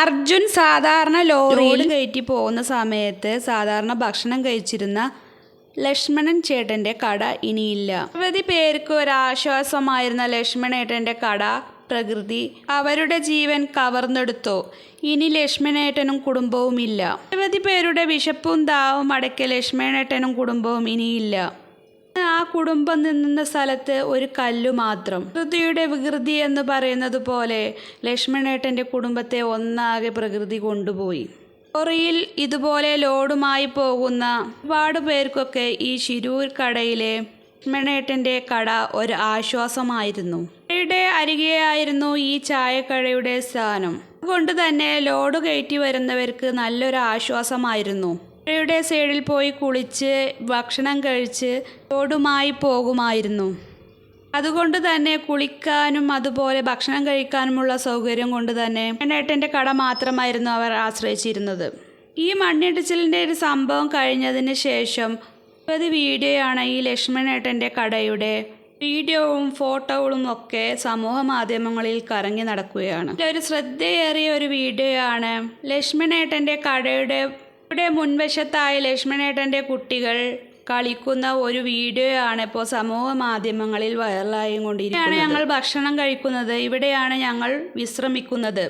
അർജുൻ സാധാരണ ലോറിയിൽ കയറ്റി പോകുന്ന സമയത്ത് സാധാരണ ഭക്ഷണം കഴിച്ചിരുന്ന ലക്ഷ്മണൻ ചേട്ടന്റെ കട ഇനിയില്ല. നിരവധി പേർക്ക് ഒരാശ്വാസമായിരുന്ന ലക്ഷ്മണേട്ടന്റെ കട പ്രകൃതി അവരുടെ ജീവൻ കവർന്നെടുത്തു. ഇനി ലക്ഷ്മണേട്ടനും കുടുംബവും ഇല്ല നിരവധി പേരുടെ വിശപ്പും ദാവും അടക്കിയ ലക്ഷ്മണേട്ടനും കുടുംബവും ഇനിയില്ല. ആ കുടുംബം നിന്നുന്ന സ്ഥലത്ത് ഒരു കല്ല് മാത്രം. പ്രകൃതിയുടെ വികൃതി എന്ന് പറയുന്നത് പോലെ ലക്ഷ്മണേട്ടന്റെ കുടുംബത്തെ ഒന്നാകെ പ്രകൃതി കൊണ്ടുപോയി. ലോറിയിൽ ഇതുപോലെ ലോഡുമായി പോകുന്ന ഒരുപാട് പേർക്കൊക്കെ ഈ ശിരൂർ കടയിലെ ലക്ഷ്മണേട്ടന്റെ കട ഒരു ആശ്വാസമായിരുന്നു. കടയുടെ അരികെയായിരുന്നു ഈ ചായക്കടയുടെ സ്ഥാനം. അതുകൊണ്ട് തന്നെ ലോഡ് കയറ്റി വരുന്നവർക്ക് നല്ലൊരു ആശ്വാസമായിരുന്നു. കടയുടെ സൈഡിൽ പോയി കുളിച്ച് ഭക്ഷണം കഴിച്ച് തോടുമായി പോകുമായിരുന്നു. അതുകൊണ്ട് തന്നെ കുളിക്കാനും അതുപോലെ ഭക്ഷണം കഴിക്കാനുമുള്ള സൗകര്യം കൊണ്ട് തന്നെ മണ്ണേട്ടന്റെ കട മാത്രമായിരുന്നു അവർ ആശ്രയിച്ചിരുന്നത്. ഈ മണ്ണിടിച്ചിലിന്റെ ഒരു സംഭവം കഴിഞ്ഞതിന് ശേഷം ഒരു വീഡിയോയാണ് ഈ ലക്ഷ്മണേട്ടന്റെ കടയുടെ വീഡിയോവും ഫോട്ടോകളും ഒക്കെ സമൂഹ മാധ്യമങ്ങളിൽ കറങ്ങി നടക്കുകയാണ്. ഒരു ശ്രദ്ധയേറിയ ഒരു വീഡിയോയാണ്. ലക്ഷ്മണേട്ടന്റെ കടയുടെ ഇവിടെ മുൻവശത്തായ ലക്ഷ്മണേട്ടന്റെ കുട്ടികൾ കളിക്കുന്ന ഒരു വീഡിയോ ആണ് ഇപ്പോൾ സമൂഹ മാധ്യമങ്ങളിൽ വൈറലായി കൊണ്ടിരിക്കുകയാണ് ഞങ്ങൾ ഭക്ഷണം കഴിക്കുന്നത്. ഇവിടെയാണ് ഞങ്ങൾ വിശ്രമിക്കുന്നത്.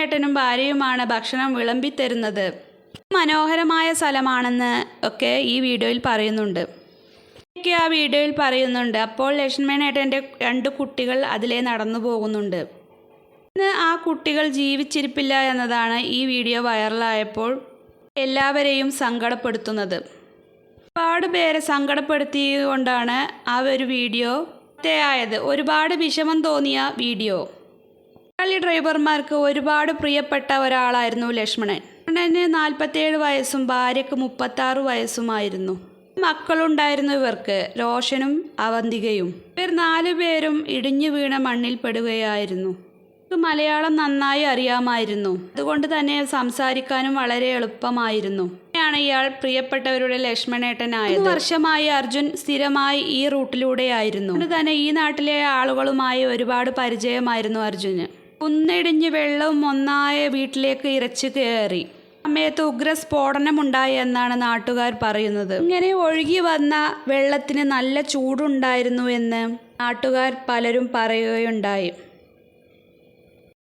ഏട്ടനും ഭാര്യയുമാണ് ഭക്ഷണം വിളമ്പിത്തരുന്നത് മനോഹരമായ സ്ഥലമാണെന്ന് ഒക്കെ ഈ വീഡിയോയിൽ പറയുന്നുണ്ട്. ഒക്കെ ആ വീഡിയോയിൽ പറയുന്നുണ്ട്. അപ്പോൾ ലക്ഷ്മണേട്ടന്റെ രണ്ട് കുട്ടികൾ അതിലേ നടന്നു പോകുന്നുണ്ട്. ഇന്ന് ആ കുട്ടികൾ ജീവിച്ചിരിപ്പില്ല എന്നതാണ് ഈ വീഡിയോ വൈറലായപ്പോൾ എല്ലാവരെയും സങ്കടപ്പെടുത്തുന്നത്. ഒരുപാട് പേരെ സങ്കടപ്പെടുത്തിക്കൊണ്ടാണ് ആ ഒരു വീഡിയോ ആയത് ഒരുപാട് വിഷമം തോന്നിയ വീഡിയോ. കളി ഡ്രൈവർമാർക്ക് ഒരുപാട് പ്രിയപ്പെട്ട ഒരാളായിരുന്നു ലക്ഷ്മണൻ. ലക്ഷ്മണന് നാൽപ്പത്തേഴ് വയസ്സും ഭാര്യയ്ക്ക് മുപ്പത്താറ് വയസ്സുമായിരുന്നു. മക്കളുണ്ടായിരുന്നു ഇവർക്ക് രോഷനും അവന്തികയും. ഇവർ നാലു പേരും ഇടിഞ്ഞു വീണ മണ്ണിൽ പെടുകയായിരുന്നു. മലയാളം നന്നായി അറിയാമായിരുന്നു. അതുകൊണ്ട് തന്നെ സംസാരിക്കാനും വളരെ എളുപ്പമായിരുന്നു. ാണ് ഇയാൾ പ്രിയപ്പെട്ടവരുടെ ലക്ഷ്മണേട്ടനായത്. വർഷമായി അർജുൻ സ്ഥിരമായി ഈ റൂട്ടിലൂടെയായിരുന്നു. അതുകൊണ്ട് തന്നെ ഈ നാട്ടിലെ ആളുകളുമായി ഒരുപാട് പരിചയമായിരുന്നു അർജുന്. കുന്നിടിഞ്ഞ് വെള്ളവും ഒന്നായ വീട്ടിലേക്ക് ഇരച്ചു കയറി. സമയത്ത് ഉഗ്ര സ്ഫോടനമുണ്ടായി എന്നാണ് നാട്ടുകാർ പറയുന്നത്. ഇങ്ങനെ ഒഴുകി വന്ന വെള്ളത്തിന് നല്ല ചൂടുണ്ടായിരുന്നു എന്ന് നാട്ടുകാർ പലരും പറയുകയുണ്ടായി.